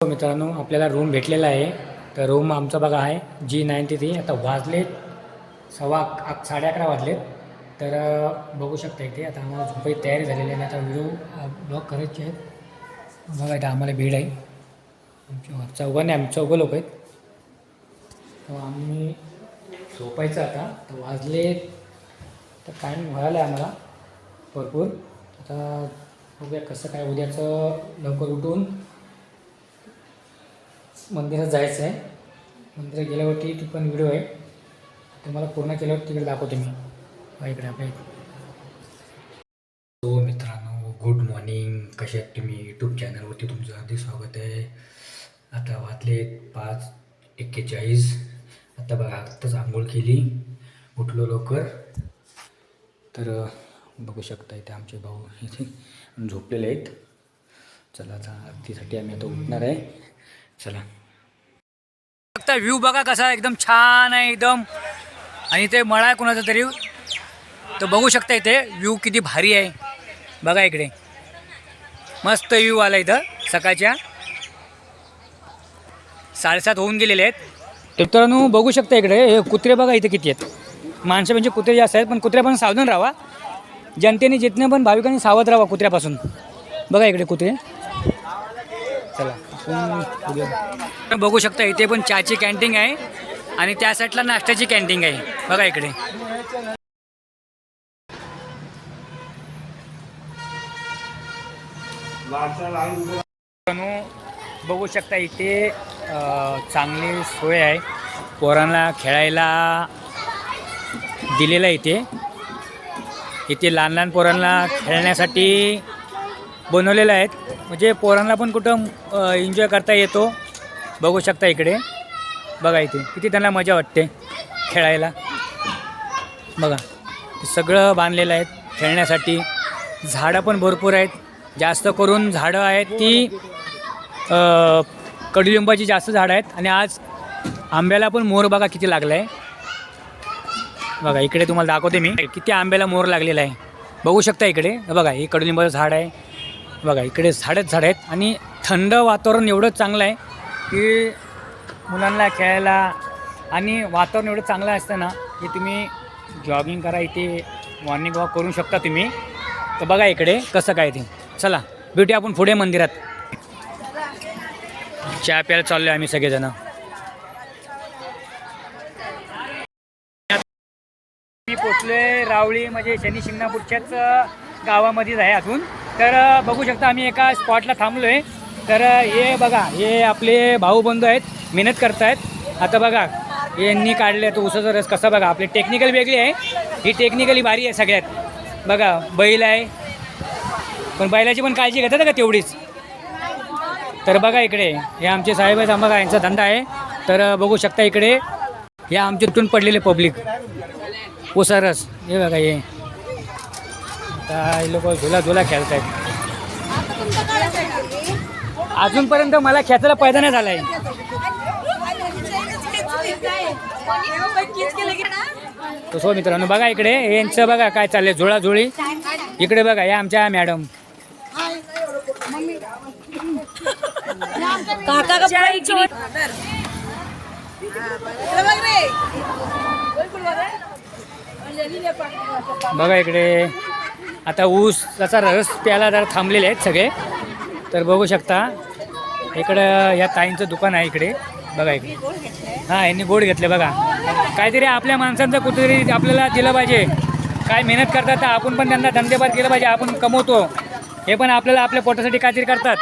हो मित्रांनो आपल्याला रूम भेटलेला आहे. तर रूम आमचा बघा आहे जी नाईन्टी थ्री आता वाजलेत सव्वा अक साडे अकरा वाजलेत. तर बघू शकता इथे आता आम्हाला झोपायची तयारी झालेली आहे. आता व्हिडिओ ब्लॉग करायचे आहेत. बघा इथं आम्हाला भीड आहे. आमच्या चौघाने आम्ही चौघं लोक आहेत. तर आम्ही झोपायचं आता. तर वाजले तर टाईम व्हायला आहे आम्हाला. भरपूर. आता बघूया कसं काय उद्याचं लवकर उठून मंदिरात जायचं आहे. मंदिरात गेल्यावरती ती पण व्हिडिओ आहे. तुम्हाला पूर्ण केल्यावर तिकडे दाखवतो मी. इकडे आपल्या हो मित्रांनो गुड मॉर्निंग कसे आहेत तुम्ही? यूट्यूब चॅनलवरती तुमचं अगदी स्वागत आहे. आता वाचले पाच एक्केचाळीस. आता बघा आत्ताच आंघोळ केली. उठलो लवकर. तर बघू शकता इथे आमचे भाऊ इथे झोपलेले आहेत. चला आता आरतीसाठी आम्ही आता उठणार आहे. चला. फक्त व्ह्यू बघा कसा एकदम छान आहे एकदम. आणि ते मळा आहे कुणाचा तरी. तर बघू शकता इथे. व्ह्यू किती भारी आहे. बघा इकडे. मस्त व्ह्यू आला इथं सकाळच्या. साडेसात होऊन गेलेले आहेत. मित्रांनो बघू शकता इकडे. हे कुत्रे बघा इथे किती आहेत. माणसं म्हणजे कुत्रे जास्त आहेत पण कुत्र्या पण सावधान राहा. जनतेने जितने पण भाविकांनी सावध राहा कुत्र्यापासून. बघा इकडे कुत्रे. चला बघू शकता इथे पण चहाची कॅन्टीन आहे आणि त्या साईडला नाश्त्याची कॅन्टीन आहे. बघा इकडे. बघू शकता इथे चांगली सोय आहे. पोरांना खेळायला दिलेलं आहे इथे. इथे लहान लहान पोरांना खेळण्यासाठी बनवलेलं आहेत. म्हणजे पोरांना पण कुठं एन्जॉय करता येतो. बघू शकता इकडे. बघा इथे. किती त्यांना मजा वाटते खेळायला. बघा. सगळं बांधलेलं आहे खेळण्यासाठी. झाडं पण भरपूर आहेत. जास्त करून झाडं आहेत ती कडुलिंबाची जास्त झाडं आहेत. आणि आज आंब्याला पण मोर बघा किती लागला आहे बघा इकडे तुम्हाला दाखवते मी. किती आंब्याला मोर लागलेला आहे. बघू शकता इकडे. बघा हे कडुलिंबाचं झाड आहे. बघा इकडे झाडच झाड आहेत आणि थंड वातावरण एवढं चांगलं आहे की मुलांना खेळायला आणि वातावरण एवढं चांगलं असतं ना की तुम्ही जॉगिंग करा इथे मॉर्निंग वॉक करू शकता तुम्ही. तर बघा इकडे कसं काय ते. चला भेटूया आपण पुढे मंदिरात. चहा प्यायला चाललो आम्ही सगळेजण. मी पोचलोय रावळी म्हणजे शनी शिंगणापूरच्याच गावामध्येच आहे अजून. तर बघू शकता आम्ही एका स्पॉटला थांबलो आहे तर हे बघा हे आपले भाऊ बंधू आहेत मेहनत करतायत. आता बघा यांनी काढले तो उसाचा रस कसा बघा आपली टेक्निकल वेगळी आहे. ही टेक्निकली भारी आहे सगळ्यात. बघा बैल आहे. पण बैलाची पण काळजी घेतात का तेवढीच? तर बघा इकडे हे आमचे साहेब आहेत बघा यांचा धंदा आहे. तर बघू शकता इकडे हे आमच्या तुटून पडलेले पब्लिक ओसारस हे बघा हे. आता हे लोक झुला झुला खेळत आहेत अजूनपर्यंत मला खेचायला पैदा नाही झालाय. तो सो मित्रांनो बघा इकडे यांचं बघा काय चाललंय झुळाझुळी इकडे बघा या आमच्या मॅडम. बघा इकडे. आता ऊस त्याचा रस प्यायला जरा थांबलेले आहेत सगळे. तर बघू शकता इकडं या ताईंचं दुकान आहे इकडे. बघा इकडे. हां यांनी गोड घेतले बघा. काहीतरी आपल्या माणसांचं कुठेतरी आपल्याला दिलं पाहिजे. काय मेहनत करतात तर आपण पण त्यांना धंदेबाद केलं पाहिजे आपण कमवतो. हे पण आपल्याला आपल्या पोटासाठी काहीतरी करतात.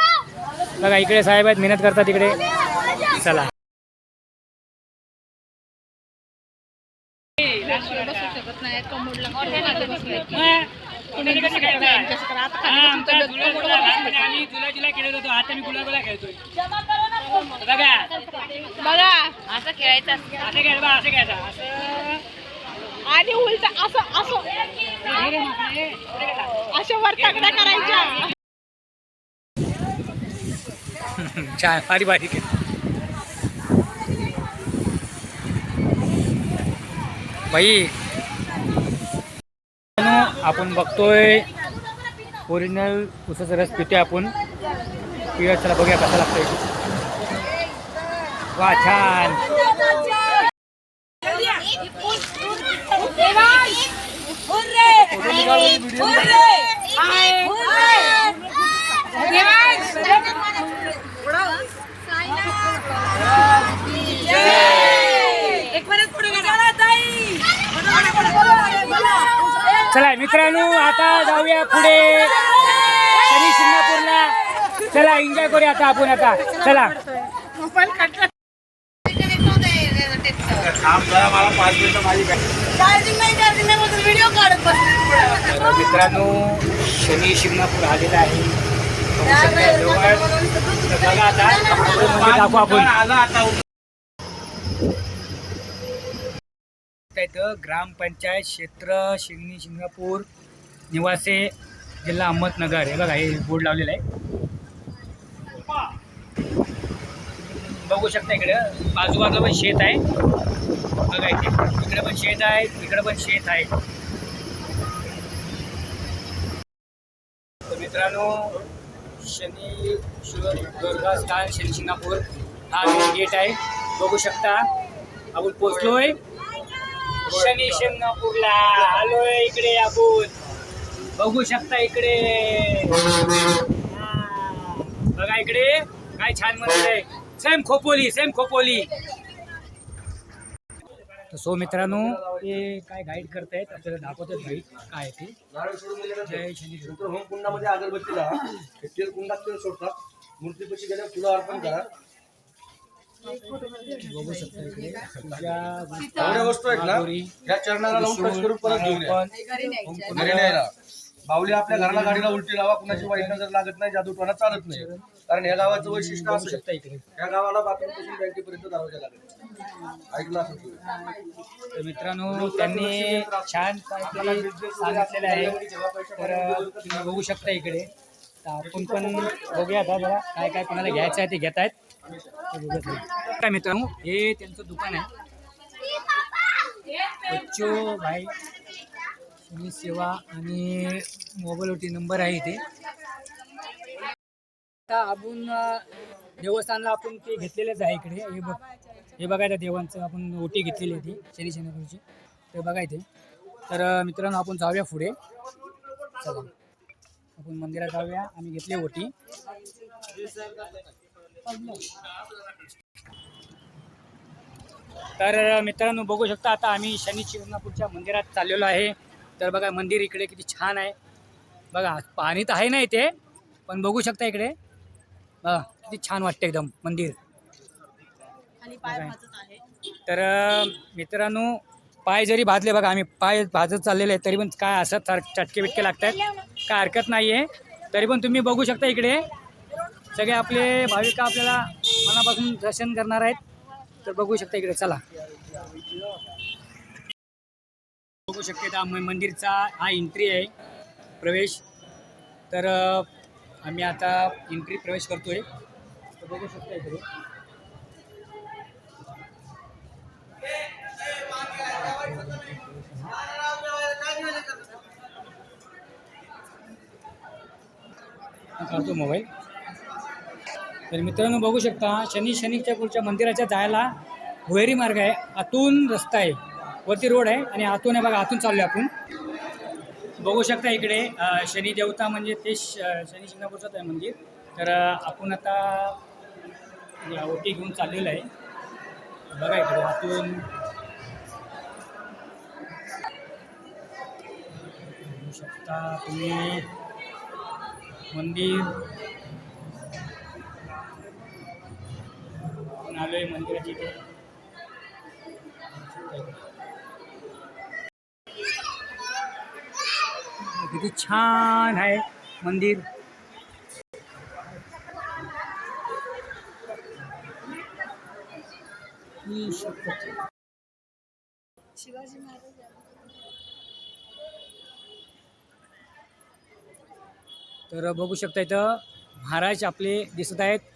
बघा इकडे साहेब आहेत मेहनत करतात इकडे. चला. आम्ही जुला जुला खेळत होतो आता मी गुलाबला खेळतोय. बघा. बघा. असं खेळायचं असं खेळ बा असं खेळायचं असं. आणि उलट असं असं. रे माकडे. पुढे गेला. अशा वरताकड्या करायच्या. छान भारी भारी. खेळ बाई आपण बघतोय ओरिजिनल उसाचा रस पितोय आपण. पिऊया चला बघूया कसा लागतोय. वा छान. चला मित्रांनो आता जाऊया पुढे. शनी शिंगणापूरला चला एन्जॉय करूया आता आपण आता. चला. तर मित्रांनो शनी शिंगणापूर आलेला आहे. बघू आता दाखवू आपण इथं ग्रामपंचायत क्षेत्र शिंगणी शिंगापूर निवासी जिल्हा अहमदनगर. हे बघा हे बोर्ड लावलेलं आहे. बघू शकता इकडे. बाजूबाजूला पण शेत आहे. बघा इथे. इकडे पण शेत आहे इकडे पण शेत आहे. तर मित्रांनो शनी दुर्गास्थान दुर्गा स्थान शनी शिंगापूर हा गेट आहे. बघू शकता. आपण पोचलोय शनी शिंगापूरला आलोय इकडे आपण. बघू शकता इकडे. बघा इकडे. काय छान मंदिर आहे. Same Khopoli same Khopoli. तर सो मित्रांनो ते काय गाईड करतायत आपल्याला दाखवतात गाईड काय ते. जय शनी होम कुंडामध्ये अगरबत्तीला तेल कुंडात तेल सोडतात. मूर्तीपशी गेल्यावर फुलं अर्पण करा. बघू शकता इकडे पूजा, एवढ्या वस्तू आहेत ना महागौरी, या चरणाला लावून टच करून परत घेऊन या. पण घरी न्यायला. बावली आपल्या घराला गाडीला उलटी लावा कुणाची वाईट नजर लागत नाही जादूटवाना चालत नाही. कारण या गावाचं वैशिष्ट्य असं आहे. शकता इकडे या गावाला बाथरूमपासून बँकेपर्यंत दरवाजा लागत ऐकलं असं मित्रांनो त्यांनी छान सांगितलेलं आहे. तर तुम्ही बघू शकता इकडे. आपण पण बघूया आता जरा काय काय कोणाला घ्यायचं आहे ते घेत आहेत. काय मित्रांनो हे त्यांचं दुकान आहे. बच्चो भाई शनी सेवा आणि मोबाईलवरती नंबर आहे इथे. आता आपण देवस्थानला आपण ते घेतलेलंच आहे इकडे. हे बघ हे बघायचं देवांचं. आपण ओटी घेतलेली होती ती शनी शनिवारची ते बघायचे तर मित्रांनो आपण जाऊया पुढे. चला. आपण मंदिरात जाऊया. आम्ही घेतली ओटी. तर मित्रांनो बघू शकता आता आम्ही शनी शिंगणापूरच्या मंदिरात चाललेलो आहे. तर बघा मंदिर इकडे किती छान आहे. बघा पाणी तर आहे ना इथे पण बघू शकता इकडे. बघा किती छान वाटतं एकदम मंदिर. तर मित्रांनो पाय जरी भाजले बघा आम्ही पाय भाजत चाललेले आहेत तरी पण काय असं चटके बिटके लागत आहेत काय हरकत नाही आहे तरी पण तुम्ही बघू शकता इकडे. सगळे आपले भाविक आपल्याला मनापासून दर्शन करणार आहेत. तर बघू शकता इकडे चला. बघू शकते त्या मंदिरचा हा एंट्री आहे प्रवेश. तर आम्ही आता एंट्री प्रवेश करतोय. तर बघू शकता इकडे. काढतो मोबाईल तर मित्रांनो बघू शकता शनी शनीच्या पुढच्या मंदिराच्या जायला भुहेरी मार्ग आहे. आतून रस्ता आहे. वरती रोड आहे आणि आतून आहे बघा आतून चाललो आपण. बघू शकता इकडे शनी देवता म्हणजे ते श शनी शिंगणापूरचंच आहे मंदिर. तर आपण आता ओटी घेऊन चाललेलं आहे. बघा इकडे आतून. बघू शकता तुम्ही. मंदिर. आपण आलोय मंदिराच्या इथे. किती छान आहे मंदिर. ही शपथ. तर बघू शकता इथं महाराज आपले दिसत आहेत.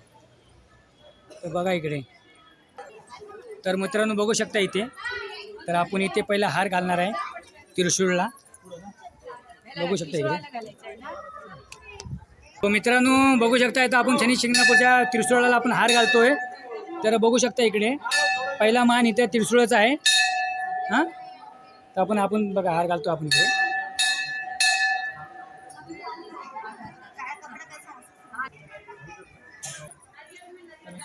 तर बघा इकडे. तर मित्रांनो बघू शकता इथे. तर आपण इथे पहिला हार घालणार आहे त्रिशूळला. बघू शकता इकडे. तो मित्रांनो बघू शकता इथं आपण शनी शिंगणापूरच्या त्रिशूळाला आपण हार घालतोय. तर बघू शकता इकडे. पहिला मान इथे त्रिशूळाचा आहे. हां? तर आपण आपण बघा हार घालतो आपण इकडे.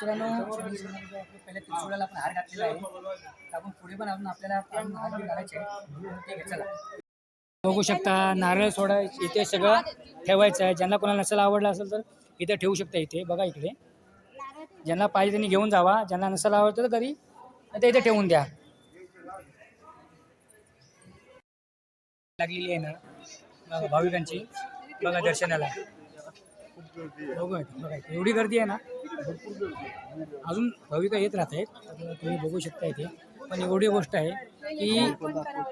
मित्रांनो पहिल्या त्रिशूळाला आपण हार घातलेला आहे. आपण पुढे पण आपण आपल्याला हार घालायचे ठीक आहे. चला बघू शकता नारळ सोडा इथे सगळं ठेवायचं आहे. ज्यांना कोणाला नसेल आवडलं असेल तर इथे ठेवू शकता इथे. बघा इकडे. ज्यांना पाहिजे त्यांनी घेऊन जावा. ज्यांना नसेल आवडतं तर घरी ते इथे ठेवून द्या. लागलेली आहे ना भाविकांची. बघा दर्शनाला. बघू बघा एवढी गर्दी आहे ना अजून भाविका येत राहत आहेत. तुम्ही बघू शकता इथे. पण एवढी गोष्ट आहे की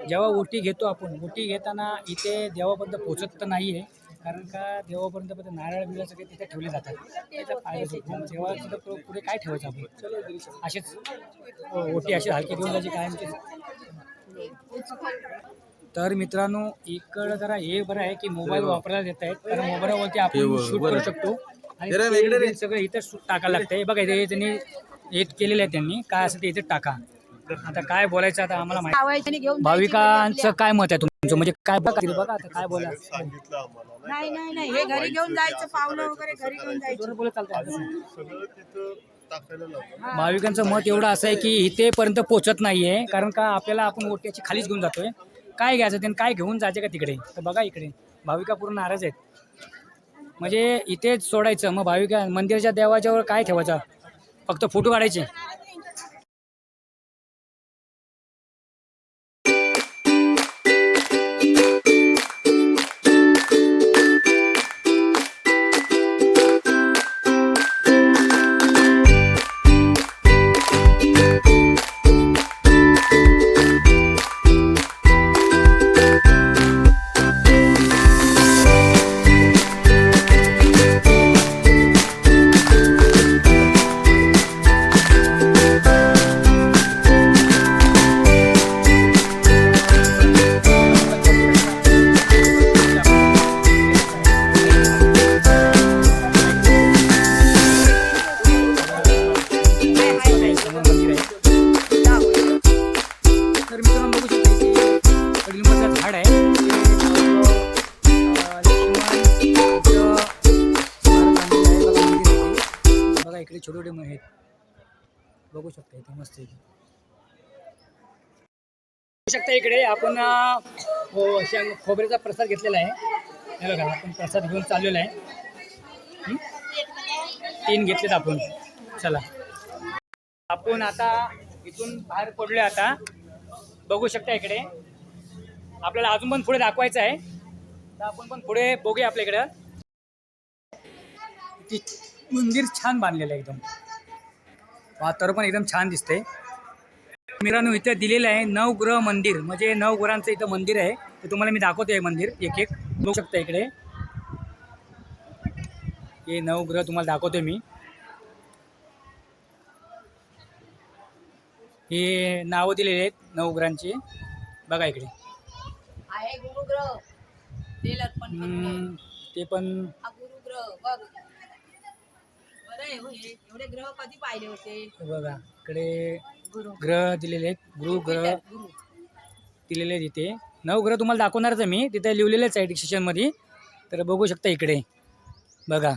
जेव्हा ओटी घेतो आपण ओटी घेताना इथे देवापर्यंत पोचत तर नाही आहे कारण का देवापर्यंत पण नारळ बिरळ सगळे तिथे ठेवले जातात. त्याचा फायदा होतो. मग तेव्हा तिथं पुढे काय ठेवायचं आपण? असेच ओटी अशी हलकी घेऊन जायची कायमची तर मित्रांनो इकडं जरा हे बरं आहे की मोबाईल वापरायला देत आहेत. कारण मोबाईलवरती आपण शूट करू शकतो. आणि सगळं इथं टाकायला लागतंय बघा इथे त्यांनी हे केलेलं आहे त्यांनी. काय असं ते इथे टाका. आता काय बोलायचं आता आम्हाला माहिती भाविकांचं काय मत आहे तुमचं? म्हणजे काय बघा बघा आता काय बोला नाही नाही नाही हे घरी घेऊन जायचं पावलं वगैरे घरी घेऊन जायचं. जोरात चालतंय. भाविकांचं मत एवढं असं आहे की इथेपर्यंत पोचत नाहीये कारण का आपल्याला आपण ओट्याची खालीच घेऊन जातोय. काय घ्यायचं त्यांनी काय घेऊन जायचं का तिकडे? तर बघा इकडे. भाविका पूर्ण नाराज आहेत. म्हणजे इथेच सोडायचं. मग भाविक मंदिराच्या देवाच्यावर काय ठेवायचं? फक्त फोटो काढायचे. बघू शकता इथे मस्त इथे बघू शकता इकडे आपण हो खोबऱ्याचा प्रसाद घेतलेला आहे. हे बघा आपण प्रसाद घेऊन चाललेला आहे. तीन घेतलेत आपण. चला. आपण आता इथून बाहेर पडलोय आता. बघू शकता इकडे. आपल्याला अजून पण पुढे दाखवायचं आहे. तर आपण पण पुढे बघूया आपल्या इकडं. ती मंदिर छान बांधलेलं आहे एकदम. वातावरण पण एकदम छान दिसतंय. मित्रांनो इथे दिलेलं आहे नवग्रह मंदिर. म्हणजे नवग्रहांचं इथं मंदिर आहे. ते तुम्हाला मी दाखवतोय मंदिर. एक एक बघू शकता इकडे. हे नवग्रह तुम्हाला दाखवतोय मी. हे नावं दिलेले आहेत नवग्रहांची बघा इकडे. ते पण हा आहे हो हे एवढे ग्रह कधी पाहिले होते? हे बघा इकडे गुरु. ग्रह दिलेले आहेत. गुरु ग्रह गुरु. दिलेले आहेत इथे. नवग्रह तुम्हाला दाखवणारच आहे मी. तिथे लिहिलेलेच आहे डिस्क्रिप्शनमध्ये. तर बघू शकता इकडे. बघा.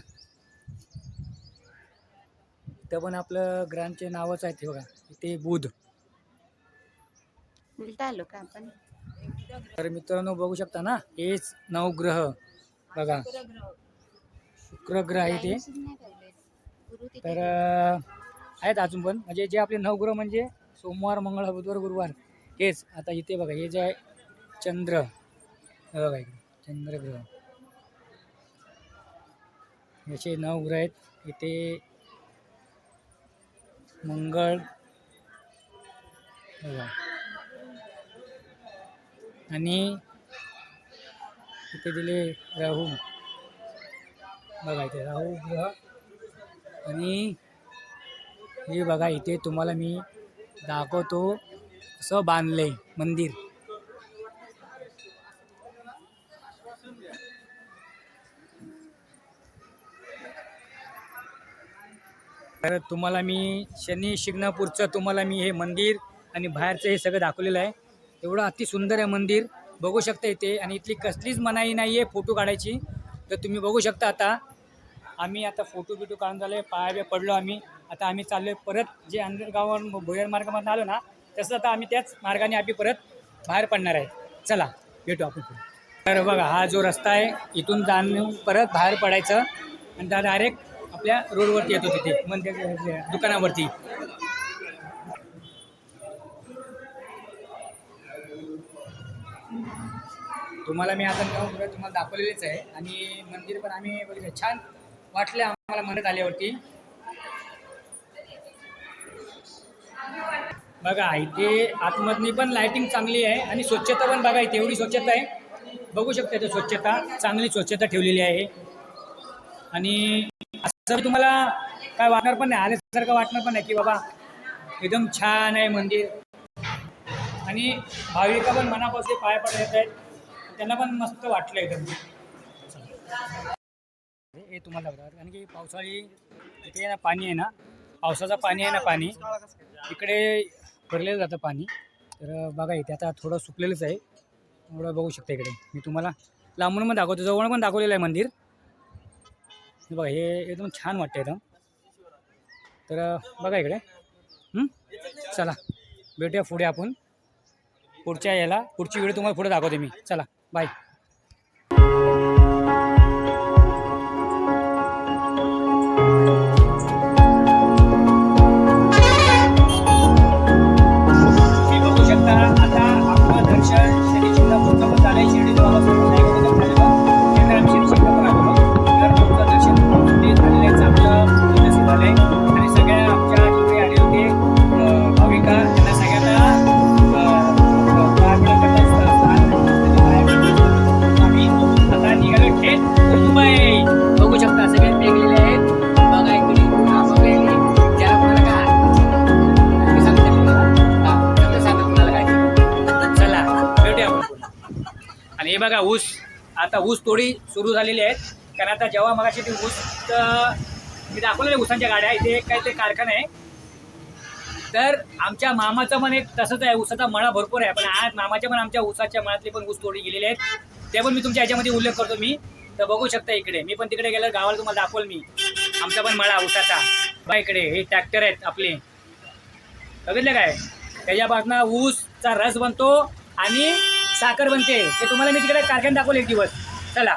इथं पण आपलं ग्रहांचे नावच आहेत हे बघा. इथे बुध. उलटा आलो का आपण? तर मित्रांनो बघू शकता ना हेच नवग्रह बघा. शुक्र ग्रह आहे ते. तर आहेत अजून पण. म्हणजे जे आपले नवग्रह म्हणजे सोमवार मंगळवार बुधवार गुरुवार. हेच आता इथे बघा हे जे आहे चंद्र. हे बघा इकडे चंद्रग्रह. याचे नवग्रह आहेत. इथे मंगळ बघा. आणि इथे दिले राहू. बघा इथे राहू ग्रह. आणि हे बघा इथे तुम्हाला मी दाखवतो असं बांधले मंदिर. तर तुम्हाला मी शनी शिंगणापूरचं तुम्हाला मी हे मंदिर आणि बाहेरचं हे सगळं दाखवलेलं आहे. एवढं अति सुंदर आहे मंदिर. बघू शकता इथे आणि इथली कसलीच मनाई नाही आहे फोटो काढायची. तर तुम्ही बघू शकता आता आम्ही आता फोटो बिटो काढून झाले पाया पडलो आम्ही. आता आम्ही चाललो आहे परत जे अंडरगावावरून भुयार मार्गामधून आलो ना तसं आता आम्ही त्याच मार्गाने आम्ही परत बाहेर पडणार आहे. चला भेटू आपण तर बघा हा जो रस्ता आहे इथून जाणून परत बाहेर पडायचं. आणि त्या डायरेक्ट आपल्या रोडवरती येतो तिथे म्हणजे दुकानावरती. तुम्हाला मी आता तुम्हाला दाखवलेलेच आहे. आणि मंदिर पण आम्ही बघितलं. छान. वाटले आम्हाला मनात आल्यावरती. बघा इथे आतमधनी पण लाइटिंग चांगली आहे आणि स्वच्छता पण बघा इथे एवढी स्वच्छता आहे. बघू शकता इथे स्वच्छता चांगली स्वच्छता ठेवलेली आहे. आणि असं तुम्हाला काय वाटणार पण नाही आल्यासारखं वाटणार पण नाही की बाबा एकदम छान आहे मंदिर. आणि भाविका पण मनापासून पाय पडत येत आहेत. त्यांना पण मस्त वाटलं एकदम. हे तुम्हाला दाखवतो कारण की पावसाळी इथे ना पाणी आहे ना पावसाचं पाणी आहे ना पाणी. इकडे भरलेलं जातं पाणी. तर बघा इथे आता थोडं सुकलेलंच आहे. थोडं बघू शकता इकडे. मी तुम्हाला लांबून पण दाखवतो जवळ पण दाखवलेलं आहे मंदिर. बघा हे एकदम छान वाटतं एकदम. तर बघा इकडे. चला भेटूया पुढे आपण. पुढच्या याला पुढची व्हिडिओ तुम्हाला पुढे दाखवते मी. चला बाय. बघा ऊस. आता ऊस तोडी सुरू झालेली आहे कारण आता जेव्हा मगाशी ती ऊस मी दाखवलेल्या ऊसांच्या गाड्या इथे काय ते कारखाना आहे. तर आमच्या मामाचं पण एक तसंच आहे. ऊसाचा मळा भरपूर आहे. पण आज मामाच्या पण आमच्या ऊसाच्या मळातली पण ऊस तोडी गेलेली आहेत. ते पण मी तुमच्या याच्यामध्ये उल्लेख करतो मी. तर बघू शकता इकडे. मी पण तिकडे गेलं गावाला तुम्हाला दाखवल मी. आमचा पण मळा ऊसाचा. बा इकडे हे ट्रॅक्टर आहेत आपले. बघितलं काय? त्याच्यापासून ऊसचा रस बनतो आणि साखर बनते. ते तुम्हाला मी तिकडे कारखान्यात दाखवले एक दिवस. चला.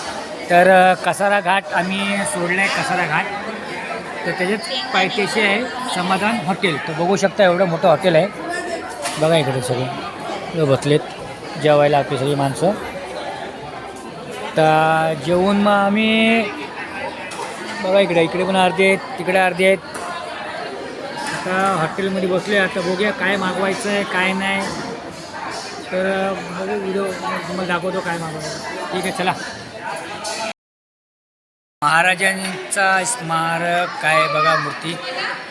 तर कसारा घाट आम्ही सोडला आहे कसारा घाट. तर त्याच्याच पायथ्याशी आहे समाधान हॉटेल. तर बघू शकता एवढं मोठं हॉटेल आहे. बघा इकडे सगळे. इकडे बसलेत. जेवायला आपली सगळी माणसं. तर जेवून मग आम्ही बघा इकडे इकडे पण अर्धे आहेत तिकडे अर्धे आहेत. आता हॉटेलमध्ये बसले आता बघूया काय मागवायचं आहे काय नाही. तर बघू व्हिडिओ तुम्हाला दाखवतो काय मागवायचं. ठीक आहे चला. महाराजांचा स्मारक काय बघा मूर्ती.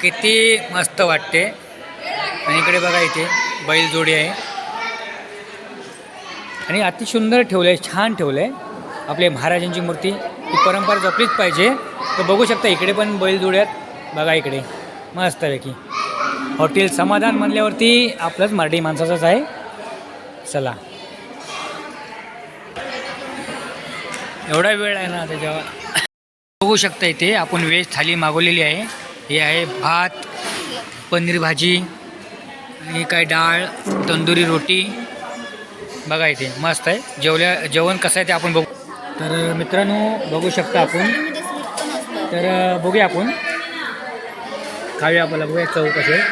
किती मस्त वाटते. आणि इकडे बघा इथे बैलजोडी आहे. आणि अति सुंदर ठेवलं आहे छान ठेवलं आहे आपले महाराजांची मूर्ती ही परंपरा जपलीच पाहिजे. तर बघू शकता इकडे पण बैलजोड्यात बघा इकडे मस्तपैकी. हॉटेल समाधान म्हणल्यावरती आपलंच मराठी माणसाचंच आहे. चला. एवढा वेळ आहे ना त्याच्यावर बघू शकता इथे आपण व्हेज थाली मागवलेली आहे. हे आहे भात पनीर भाजी आणि काय डाळ तंदुरी रोटी. बघा इथे मस्त आहे. जेवल्या जेवण कसं आहे ते आपण बघू. तर मित्रांनो बघू शकता आपण. तर बघूया आपण. खाऊया आपल्याला बघूया चव कसे आहे.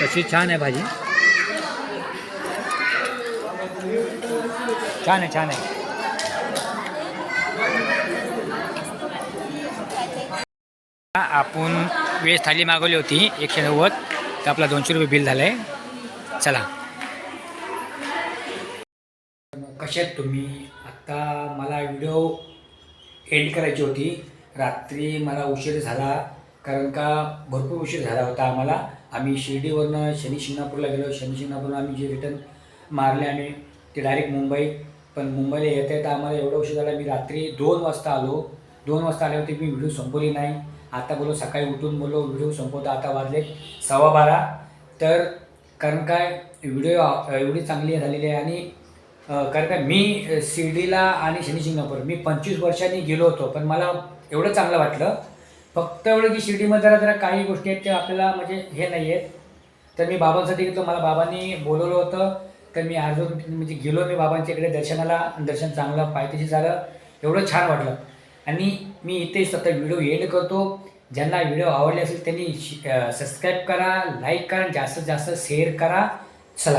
कशी छान आहे भाजी. छान आहे छान आहे. आपण वेज थाली मागवली होती एकशे नव्वद. तर आपला दोनशे रुपये बिल झालं आहे चला. कसे आहेत तुम्ही? आत्ता मला व्हिडिओ एंड करायची होती. रात्री मला उशीर झाला कारण का भरपूर उशीर झाला होता आम्हाला. आम्ही शिर्डीवरनं शनी शिंगणापूरला गेलो. शनी शिंगणापूरला आम्ही जे रिटर्न मारले आम्ही ते डायरेक्ट मुंबई. पण मुंबईला येता येता आम्हाला एवढा उशीर झाला. मी रात्री दोन वाजता आलो. दोन वाजता आल्यावरती मी व्हिडिओ संपवली नाही. आता बोलो सकाळी उठून बोलो व्हिडिओ संपवता आता वाजले सव्वा बारा. तर कारण काय व्हिडिओ एवढी चांगली झालेली आहे आणि कारण काय मी शिर्डीला आणि शनिशिंगणापूर मी पंचवीस वर्षांनी गेलो होतो पण मला एवढं चांगलं वाटलं. फक्त एवढं की शिर्डीमध्ये जरा जरा काही गोष्टी आहेत त्या आपल्याला म्हणजे हे नाही आहेत. तर मी बाबांसाठी गेलो मला बाबांनी बोलवलं होतं. तर मी अर्जून म्हणजे गेलो मी बाबांच्या इकडे दर्शनाला दर्शन चांगलं पायथ्याशी झालं. एवढं छान वाटलं. आणि मी इथेच आता व्हिडिओ एड करतो. ज्यांना व्हिडिओ आवडले असेल त्यांनी सबस्क्राईब करा लाईक करा जास्तीत जास्त शेअर करा. चला.